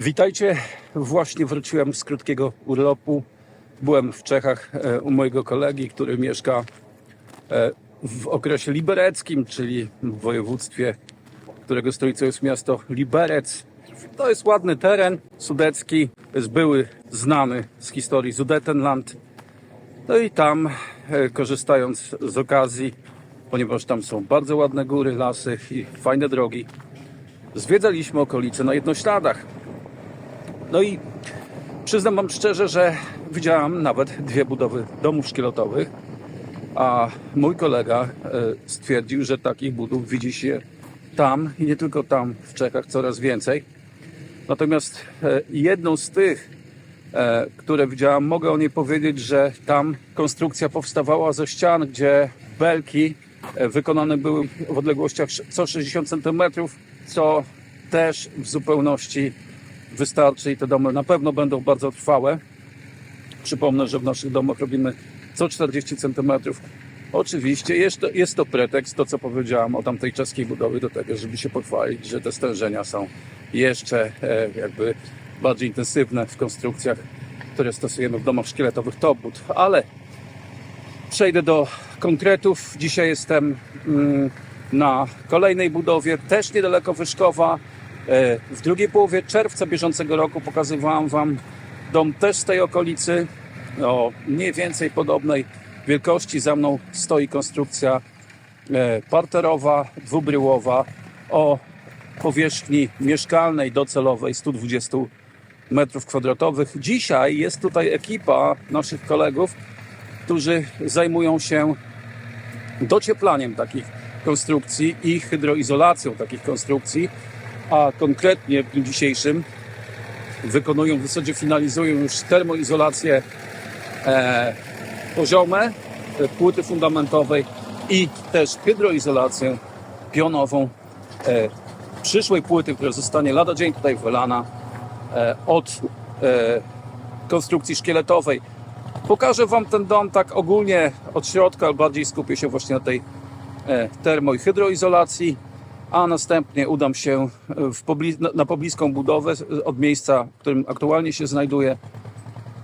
Witajcie. Właśnie wróciłem z krótkiego urlopu. Byłem w Czechach e, u mojego kolegi, który mieszka e, w okresie libereckim, czyli w województwie, którego stolicą jest miasto Liberec. To jest ładny teren sudecki, jest były znany z historii Sudetenland. No i tam, e, korzystając z okazji, ponieważ tam są bardzo ładne góry, lasy i fajne drogi, zwiedzaliśmy okolice na jednośladach. No i przyznam Wam szczerze, że widziałam nawet dwie budowy domów szkieletowych, a mój kolega e, stwierdził, że takich budów widzi się tam i nie tylko tam w Czechach coraz więcej. Natomiast e, jedną z tych, e, które widziałam, mogę o niej powiedzieć, że tam konstrukcja powstawała ze ścian, gdzie belki wykonane były w odległościach co 60 cm, co też w zupełności wystarczy i te domy na pewno będą bardzo trwałe. Przypomnę, że w naszych domach robimy co 40 cm. Oczywiście jest to, jest to pretekst, to co powiedziałam o tamtej czeskiej budowie, do tego, żeby się pochwalić, że te stężenia są jeszcze e, jakby bardziej intensywne w konstrukcjach, które stosujemy w domach szkieletowych Topwood. Ale przejdę do konkretów. Dzisiaj jestem mm, na kolejnej budowie, też niedaleko Wyszkowa. E, W drugiej połowie czerwca bieżącego roku pokazywałam Wam dom też z tej okolicy, o mniej więcej podobnej wielkości. Za mną stoi konstrukcja e, parterowa, dwubryłowa o powierzchni mieszkalnej docelowej 120 metrów kwadratowych. Dzisiaj jest tutaj ekipa naszych kolegów, którzy zajmują się docieplaniem takich konstrukcji i hydroizolacją takich konstrukcji, a konkretnie w dniu dzisiejszym wykonują, w zasadzie finalizują już termoizolację e, poziome, e, płyty fundamentowej i też hydroizolację pionową e, przyszłej płyty, która zostanie lada dzień tutaj wylana e, od e, konstrukcji szkieletowej. Pokażę Wam ten dom tak ogólnie od środka, ale bardziej skupię się właśnie na tej e, termo i hydroizolacji, a następnie udam się w pobli- na- pobliską budowę od miejsca, w którym aktualnie się znajduję.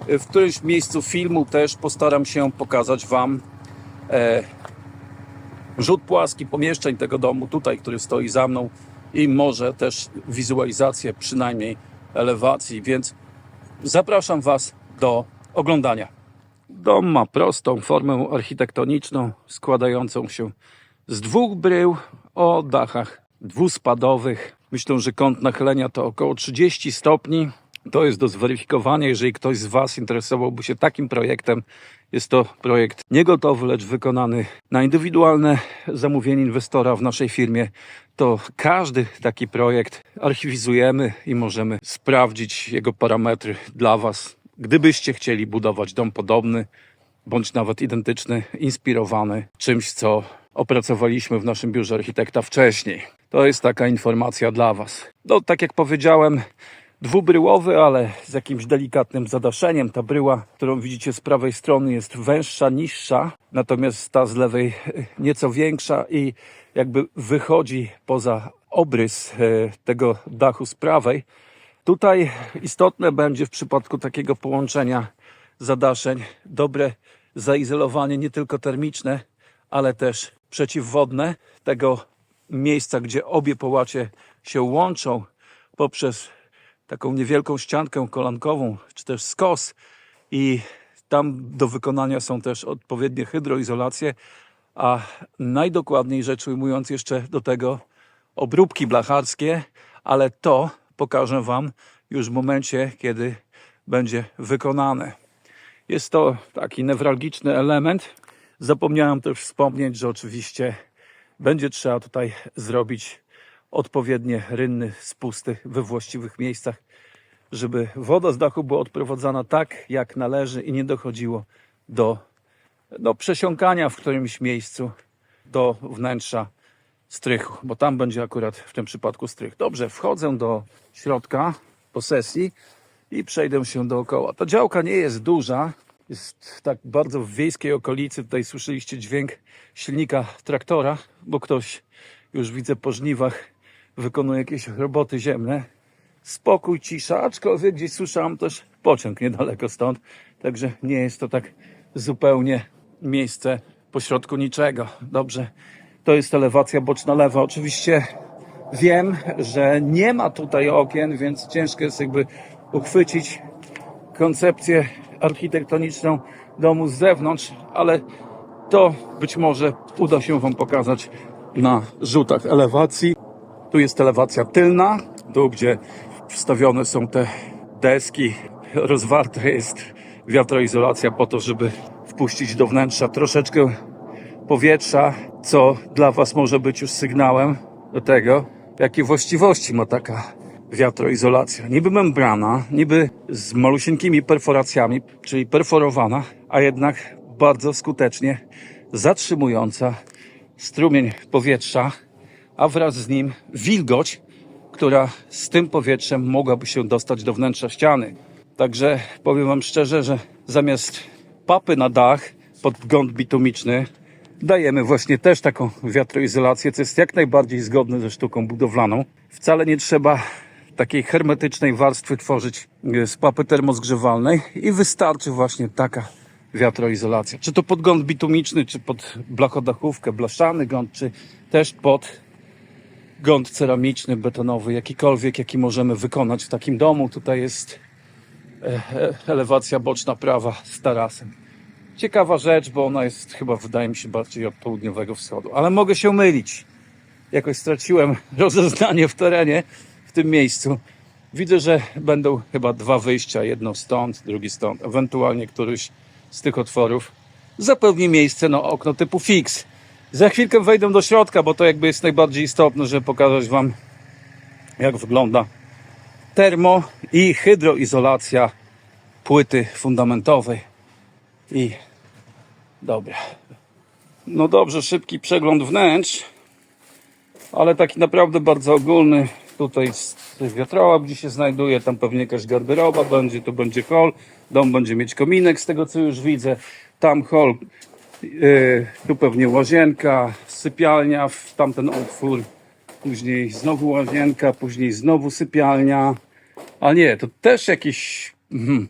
W którymś miejscu filmu też postaram się pokazać Wam e, rzut płaski pomieszczeń tego domu, tutaj, który stoi za mną i może też wizualizację przynajmniej elewacji, więc zapraszam Was do oglądania. Dom ma prostą formę architektoniczną, składającą się z dwóch brył o dachach dwuspadowych. Myślę, że kąt nachylenia to około 30 stopni. To jest do zweryfikowania, jeżeli ktoś z Was interesowałby się takim projektem. Jest to projekt niegotowy, lecz wykonany na indywidualne zamówienie inwestora w naszej firmie. To każdy taki projekt archiwizujemy i możemy sprawdzić jego parametry dla Was. Gdybyście chcieli budować dom podobny, bądź nawet identyczny, inspirowany czymś, co opracowaliśmy w naszym biurze architekta wcześniej. To jest taka informacja dla Was. No, tak jak powiedziałem, dwubryłowy, ale z jakimś delikatnym zadaszeniem. Ta bryła, którą widzicie z prawej strony, jest węższa, niższa, natomiast ta z lewej e, nieco większa i jakby wychodzi poza obrys e, tego dachu z prawej. Tutaj istotne będzie w przypadku takiego połączenia zadaszeń dobre zaizolowanie nie tylko termiczne, ale też przeciwwodne tego miejsca, gdzie obie połacie się łączą poprzez taką niewielką ściankę kolankową, czy też skos i tam do wykonania są też odpowiednie hydroizolacje, a najdokładniej rzecz ujmując jeszcze do tego obróbki blacharskie, ale to pokażę Wam już w momencie, kiedy będzie wykonane. Jest to taki newralgiczny element. Zapomniałem też wspomnieć, że oczywiście będzie trzeba tutaj zrobić odpowiednie rynny spusty we właściwych miejscach, żeby woda z dachu była odprowadzana tak, jak należy i nie dochodziło do, do przesiąkania w którymś miejscu do wnętrza strychu, bo tam będzie akurat w tym przypadku strych. Dobrze, wchodzę do środka posesji i przejdę się dookoła. Ta działka nie jest duża, jest tak bardzo w wiejskiej okolicy. Tutaj słyszeliście dźwięk silnika traktora, bo ktoś już widzę po żniwach wykonuje jakieś roboty ziemne. spokój, cisza, aczkolwiek gdzieś słyszałem też pociąg niedaleko stąd, także nie jest to tak zupełnie miejsce pośrodku niczego. Dobrze, to jest elewacja boczna lewa. Oczywiście wiem, że nie ma tutaj okien, więc ciężko jest jakby uchwycić koncepcję architektoniczną domu z zewnątrz, ale to być może uda się Wam pokazać na rzutach elewacji. Tu jest elewacja tylna, tu gdzie wstawione są te deski, rozwarte jest wiatroizolacja po to, żeby wpuścić do wnętrza troszeczkę powietrza, co dla Was może być już sygnałem do tego, jakie właściwości ma taka wiatroizolacja. Niby membrana, niby z malusieńkimi perforacjami, czyli perforowana, a jednak bardzo skutecznie zatrzymująca strumień powietrza, a wraz z nim wilgoć, która z tym powietrzem mogłaby się dostać do wnętrza ściany. Także powiem Wam szczerze, że zamiast papy na dach pod gąd bitumiczny dajemy właśnie też taką wiatroizolację, co jest jak najbardziej zgodne ze sztuką budowlaną. Wcale nie trzeba takiej hermetycznej warstwy tworzyć e, z papy termozgrzewalnej i wystarczy właśnie taka wiatroizolacja. Czy to pod gąd bitumiczny, czy pod blachodachówkę, blaszany gąd, czy też pod gąd ceramiczny, betonowy, jakikolwiek, jaki możemy wykonać w takim domu. Tutaj jest e, e, elewacja boczna prawa z tarasem. Ciekawa rzecz, bo ona jest chyba, wydaje mi się, bardziej od południowego wschodu. Ale mogę się mylić. Jakoś straciłem rozeznanie w terenie, tym miejscu. Widzę, że będą chyba dwa wyjścia. Jedno stąd, drugi stąd. Ewentualnie któryś z tych otworów zapewni miejsce na okno typu fix. Za chwilkę wejdę do środka, bo to jakby jest najbardziej istotne, żeby pokazać Wam, jak wygląda termo i hydroizolacja płyty fundamentowej. I dobra. No dobrze, szybki przegląd wnętrz, ale taki naprawdę bardzo ogólny. Tutaj wiatrołap, gdzie się znajduje, tam pewnie jakaś garderoba będzie, tu będzie hol, dom będzie mieć kominek z tego co już widzę, tam hol, yy, tu pewnie łazienka, sypialnia w tamten otwór, później znowu łazienka, później znowu sypialnia, a nie, to też jakiś... Mhm.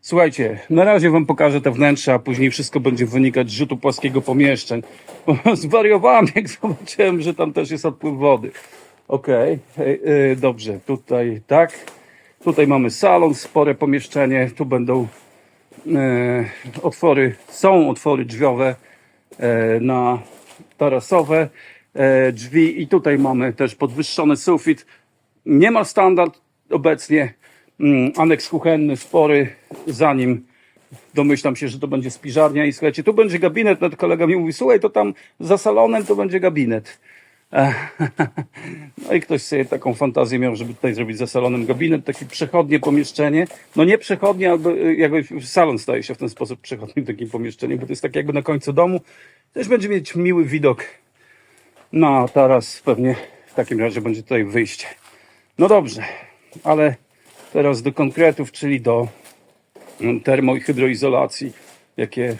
Słuchajcie, na razie wam pokażę te wnętrza, a później wszystko będzie wynikać z rzutu płaskiego pomieszczeń. Zwariowałem, jak zobaczyłem, że tam też jest odpływ wody. Okej, okay. dobrze, tutaj tak. Tutaj mamy salon, spore pomieszczenie. Tu będą e, otwory, są otwory drzwiowe e, na tarasowe e, drzwi i tutaj mamy też podwyższony sufit. Nie ma standard obecnie mm, aneks kuchenny spory, zanim domyślam się, że to będzie spiżarnia i słuchajcie, tu będzie gabinet, nawet kolega mi mówi, słuchaj, to tam za salonem to będzie gabinet. No i ktoś sobie taką fantazję miał, żeby tutaj zrobić za salonem gabinet, takie przechodnie pomieszczenie. No nie przechodnie, albo y, jakby salon staje się w ten sposób przechodnim takim pomieszczeniem, bo to jest tak jakby na końcu domu. Też będzie mieć miły widok na taras, pewnie w takim razie będzie tutaj wyjście. No dobrze, ale teraz do konkretów, czyli do mm, termo i hydroizolacji, jakie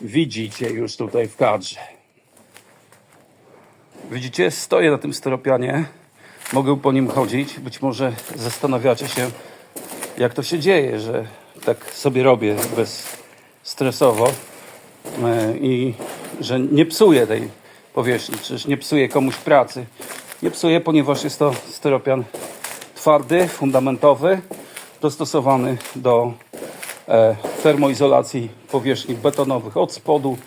widzicie już tutaj w kadrze. Widzicie, stoję na tym steropianie, mogę po nim chodzić. Być może zastanawiacie się, jak to się dzieje, że tak sobie robię bezstresowo e, i że nie psuję tej powierzchni, czyż nie psuję komuś pracy. Nie psuję, ponieważ jest to steropian twardy, fundamentowy, dostosowany do e, termoizolacji powierzchni betonowych od spodu,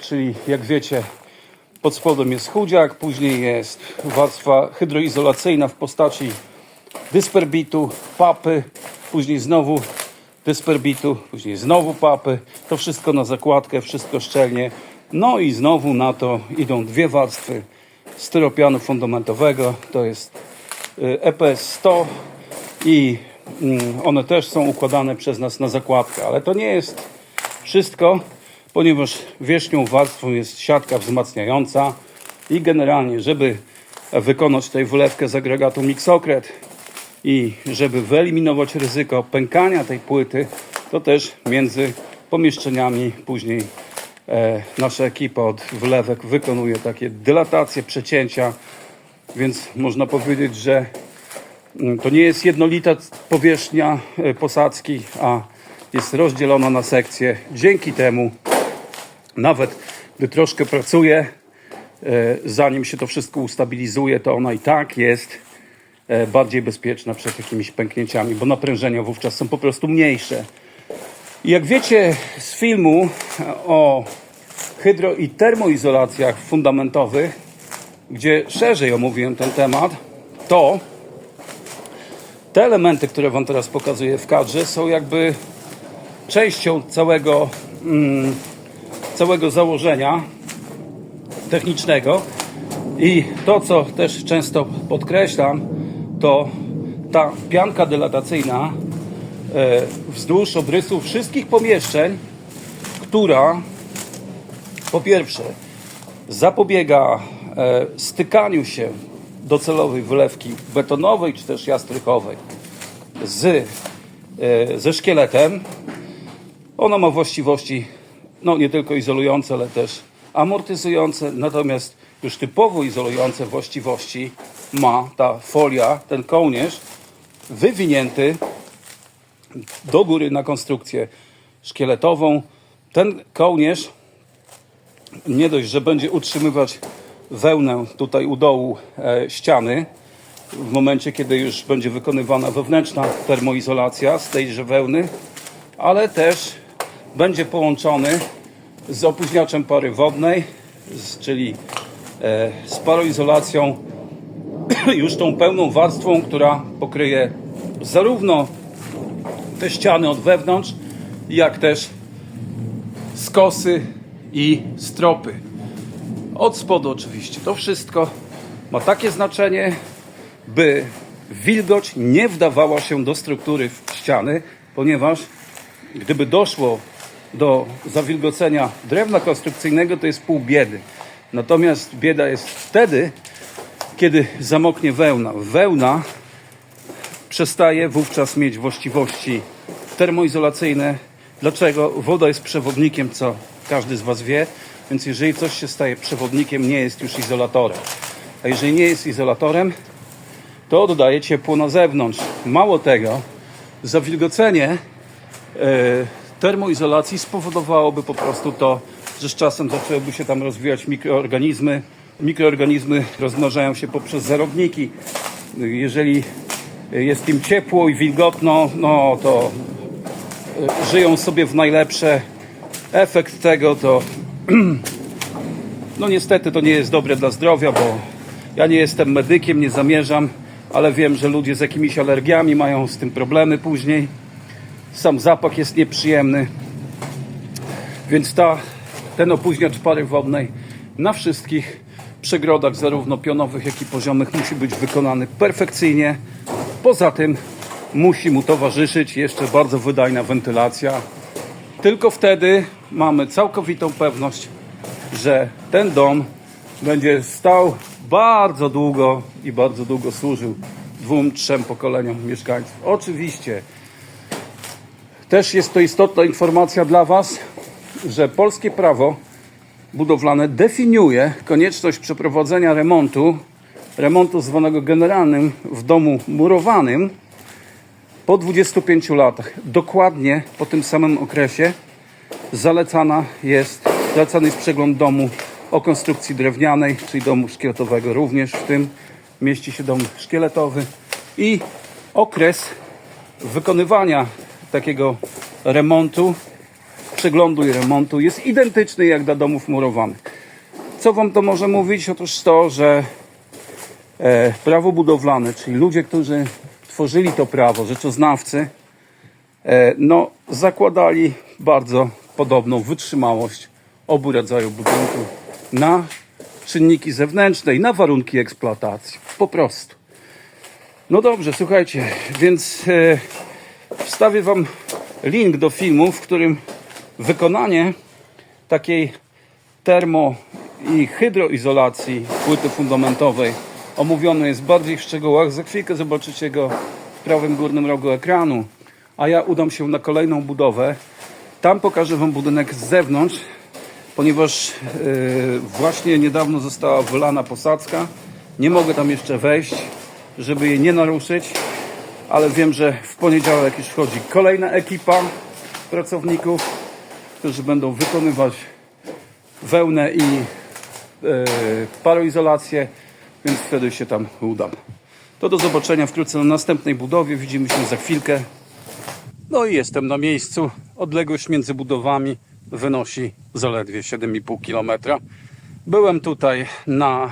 czyli jak wiecie, pod spodem jest chudziak, później jest warstwa hydroizolacyjna w postaci dysperbitu, papy, później znowu dysperbitu, później znowu papy. To wszystko na zakładkę, wszystko szczelnie. No i znowu na to idą dwie warstwy styropianu fundamentowego. To jest y, EPS 100 i mm, one też są układane przez nas na zakładkę, ale to nie jest wszystko ponieważ wierzchnią warstwą jest siatka wzmacniająca i generalnie, żeby wykonać tutaj wylewkę z agregatu Mixokret i żeby wyeliminować ryzyko pękania tej płyty, to też między pomieszczeniami później e, nasza ekipa od wylewek wykonuje takie dylatacje, przecięcia, więc można powiedzieć, że Mm, To nie jest jednolita powierzchnia e, posadzki, a jest rozdzielona na sekcje. Dzięki temu, nawet gdy troszkę pracuje, zanim się to wszystko ustabilizuje, to ona i tak jest e, bardziej bezpieczna przed jakimiś pęknięciami, bo naprężenia wówczas są po prostu mniejsze. Jak wiecie z filmu o hydro i termoizolacjach fundamentowych, gdzie szerzej omówiłem ten temat, to te elementy, które Wam teraz pokazuję w kadrze, są jakby częścią całego, mm, całego założenia technicznego. I to, co też często podkreślam, to ta pianka dylatacyjna e, wzdłuż obrysu wszystkich pomieszczeń, która po pierwsze zapobiega e, stykaniu się docelowej wylewki betonowej czy też jastrykowej z, e, ze szkieletem. Ona ma właściwości no, nie tylko izolujące, ale też amortyzujące, natomiast już typowo izolujące właściwości ma ta folia, ten kołnierz wywinięty do góry na konstrukcję szkieletową. Ten kołnierz nie dość, że będzie utrzymywać wełnę tutaj u dołu e, ściany, w momencie, kiedy już będzie wykonywana wewnętrzna termoizolacja z tejże wełny, ale też będzie połączony z opóźniaczem pary wodnej, z, czyli e, z paroizolacją już tą pełną warstwą, która pokryje zarówno te ściany od wewnątrz, jak też skosy i stropy. Od spodu oczywiście. To wszystko ma takie znaczenie, by wilgoć nie wdawała się do struktury ściany, ponieważ gdyby doszło do zawilgocenia drewna konstrukcyjnego, to jest pół biedy. Natomiast bieda jest wtedy, kiedy zamoknie wełna. Wełna przestaje wówczas mieć właściwości termoizolacyjne. Dlaczego? Woda jest przewodnikiem, co każdy z Was wie, więc jeżeli coś się staje przewodnikiem, nie jest już izolatorem. A jeżeli nie jest izolatorem, to oddaje ciepło na zewnątrz. Mało tego, zawilgocenie e, termoizolacji spowodowałoby po prostu to, że z czasem zaczęłyby się tam rozwijać mikroorganizmy. Mikroorganizmy rozmnażają się poprzez zarodniki. Jeżeli jest im ciepło i wilgotno, no to e, żyją sobie w najlepsze. Efekt tego to no niestety to nie jest dobre dla zdrowia, bo ja nie jestem medykiem, nie zamierzam, ale wiem, że ludzie z jakimiś alergiami mają z tym problemy później. Sam zapach jest nieprzyjemny. Więc ta, ten opóźniacz pary wodnej na wszystkich przegrodach, zarówno pionowych, jak i poziomych, musi być wykonany perfekcyjnie. Poza tym musi mu towarzyszyć jeszcze bardzo wydajna wentylacja. Tylko wtedy mamy całkowitą pewność, że ten dom będzie stał bardzo długo i bardzo długo służył dwóm, trzem pokoleniom mieszkańców. Oczywiście też jest to istotna informacja dla Was, że polskie prawo budowlane definiuje konieczność przeprowadzenia remontu, remontu zwanego generalnym w domu murowanym po 25 latach. Dokładnie po tym samym okresie zalecana jest, zalecany jest przegląd domu o konstrukcji drewnianej, czyli domu szkieletowego również, w tym mieści się dom szkieletowy i okres wykonywania takiego remontu, przeglądu i remontu jest identyczny jak dla domów murowanych. Co Wam to może mówić? Otóż to, że e, prawo budowlane, czyli ludzie, którzy tworzyli to prawo, rzeczoznawcy, e, no, zakładali bardzo podobną wytrzymałość obu rodzajów budynków na czynniki zewnętrzne i na warunki eksploatacji. Po prostu. No dobrze, słuchajcie, więc e, wstawię Wam link do filmu, w którym wykonanie takiej termo i hydroizolacji płyty fundamentowej omówione jest bardziej w szczegółach. Za chwilkę zobaczycie go w prawym górnym rogu ekranu. A ja udam się na kolejną budowę. Tam pokażę Wam budynek z zewnątrz, ponieważ yy, właśnie niedawno została wylana posadzka. Nie mogę tam jeszcze wejść. żeby jej nie naruszyć, ale wiem, że w poniedziałek już wchodzi kolejna ekipa pracowników, którzy będą wykonywać wełnę i e, paroizolację, więc wtedy się tam udam. To do zobaczenia wkrótce na następnej budowie. Widzimy się za chwilkę. No i jestem na miejscu. Odległość między budowami wynosi zaledwie 7,5 km. Byłem tutaj na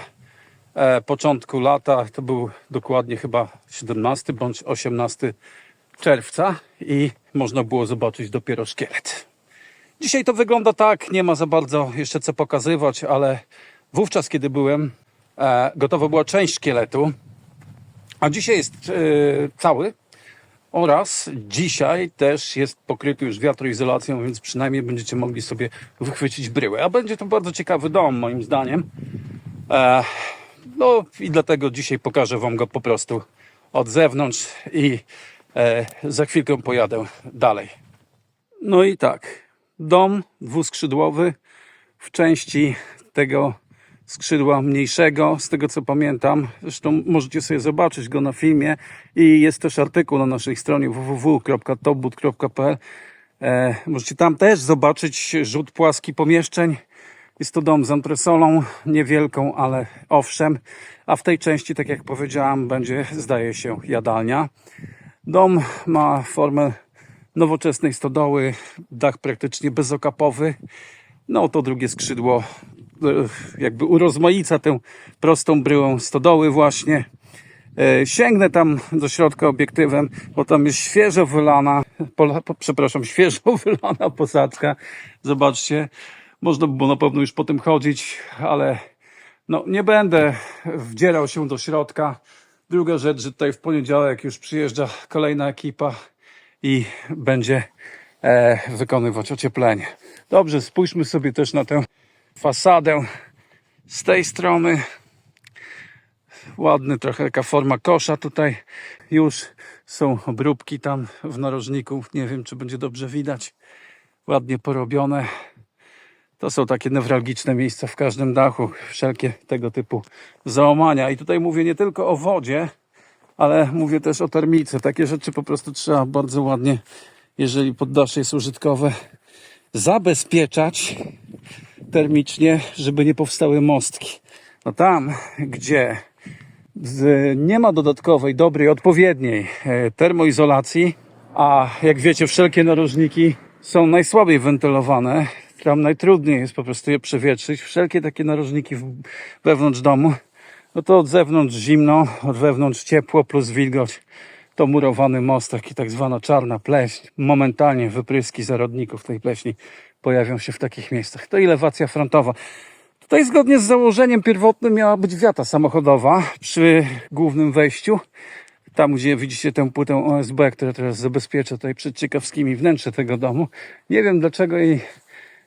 początku lata, to był dokładnie chyba 17 bądź 18 czerwca i można było zobaczyć dopiero szkielet. Dzisiaj to wygląda tak, nie ma za bardzo jeszcze co pokazywać, ale wówczas, kiedy byłem, e, gotowa była część szkieletu, a dzisiaj jest e, cały oraz dzisiaj też jest pokryty już wiatroizolacją, więc przynajmniej będziecie mogli sobie wychwycić bryłę. A będzie to bardzo ciekawy dom, moim zdaniem. No i dlatego dzisiaj pokażę Wam go po prostu od zewnątrz i e, za chwilkę pojadę dalej. No i tak, dom dwuskrzydłowy w części tego skrzydła mniejszego, z tego co pamiętam. Zresztą możecie sobie zobaczyć go na filmie i jest też artykuł na naszej stronie www.topbud.pl. E, możecie tam też zobaczyć rzut płaski pomieszczeń. Jest to dom z antresolą, niewielką, ale owszem. A w tej części, tak jak powiedziałam, będzie, zdaje się, jadalnia. Dom ma formę nowoczesnej stodoły, dach praktycznie bezokapowy. No to drugie skrzydło e, jakby urozmaica tę prostą bryłą stodoły właśnie. E, Sięgnę tam do środka obiektywem, bo tam jest świeżo wylana, przepraszam, świeżo wylana posadzka. Zobaczcie, można by było na pewno już po tym chodzić, ale no nie będę wdzierał się do środka. Druga rzecz, że tutaj w poniedziałek już przyjeżdża kolejna ekipa i będzie e, wykonywać ocieplenie. Dobrze, spójrzmy sobie też na tę fasadę z tej strony. Ładny trochę taka forma kosza tutaj. Już są obróbki tam w narożniku. Nie wiem, czy będzie dobrze widać. Ładnie porobione. To są takie newralgiczne miejsca w każdym dachu. Wszelkie tego typu załamania. I tutaj mówię nie tylko o wodzie, ale mówię też o termice. Takie rzeczy po prostu trzeba bardzo ładnie, jeżeli poddasze jest użytkowe, zabezpieczać termicznie, żeby nie powstały mostki. No tam, gdzie nie ma dodatkowej, dobrej, odpowiedniej e, termoizolacji, a jak wiecie, wszelkie narożniki są najsłabiej wentylowane, tam najtrudniej jest po prostu je przewietrzyć. Wszelkie takie narożniki wewnątrz domu, no to od zewnątrz zimno, od wewnątrz ciepło plus wilgoć. To murowany most, taki tak zwana czarna pleśń. Momentalnie wypryski zarodników tej pleśni pojawią się w takich miejscach. To elewacja frontowa. Tutaj zgodnie z założeniem pierwotnym miała być wiata samochodowa przy głównym wejściu. Tam, gdzie widzicie tę płytę OSB, która teraz zabezpiecza tutaj przed ciekawskimi wnętrze tego domu. Nie wiem dlaczego jej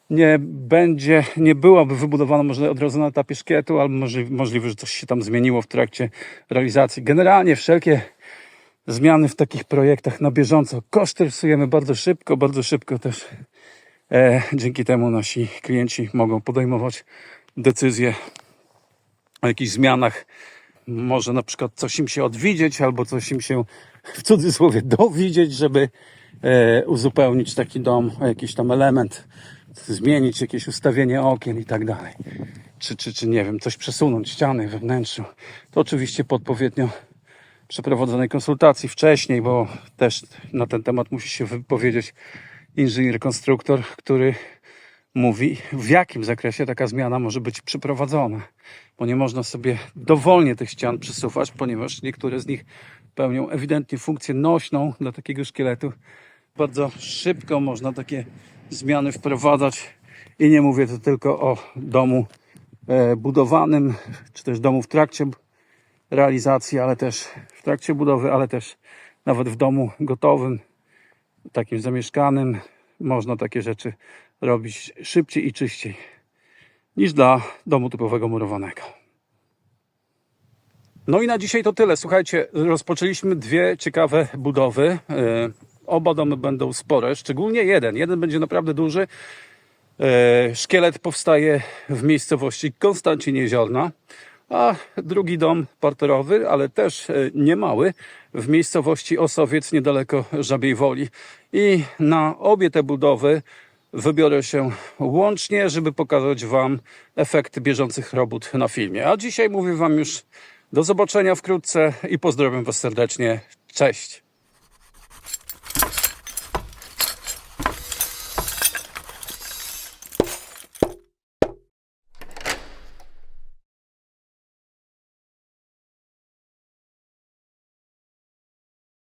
nie będzie, nie byłaby wybudowana może od razu na etapie szkietu, albo możliwe, że coś się tam zmieniło w trakcie realizacji. Generalnie wszelkie zmiany w takich projektach na bieżąco koszty rysujemy bardzo szybko, bardzo szybko też e, dzięki temu nasi klienci mogą podejmować decyzje o jakichś zmianach. Może na przykład coś im się odwidzieć, albo coś im się w cudzysłowie dowidzieć, żeby e, uzupełnić taki dom o jakiś tam element, zmienić jakieś ustawienie okien i tak dalej. Czy, czy, czy nie wiem, coś przesunąć, ściany we wnętrzu. To oczywiście po odpowiednio przeprowadzonej konsultacji wcześniej, bo też na ten temat musi się wypowiedzieć inżynier konstruktor, który mówi, w jakim zakresie taka zmiana może być przeprowadzona. Bo nie można sobie dowolnie tych ścian przesuwać, ponieważ niektóre z nich pełnią ewidentnie funkcję nośną dla takiego szkieletu. Bardzo szybko można takie zmiany wprowadzać i nie mówię tu tylko o domu e, budowanym, czy też domu w trakcie realizacji, ale też w trakcie budowy, ale też nawet w domu gotowym, takim zamieszkanym, można takie rzeczy robić szybciej i czyściej niż dla domu typowego murowanego. No i na dzisiaj to tyle. Słuchajcie, rozpoczęliśmy dwie ciekawe budowy. Oba domy będą spore, szczególnie jeden. Jeden będzie naprawdę duży. E, Szkielet powstaje w miejscowości Konstancin Jeziorna, a drugi dom parterowy, ale też e, niemały, w miejscowości Osowiec niedaleko Żabiej Woli. I na obie te budowy wybiorę się łącznie, żeby pokazać Wam efekty bieżących robót na filmie. A dzisiaj mówię Wam już do zobaczenia wkrótce i pozdrawiam Was serdecznie. Cześć!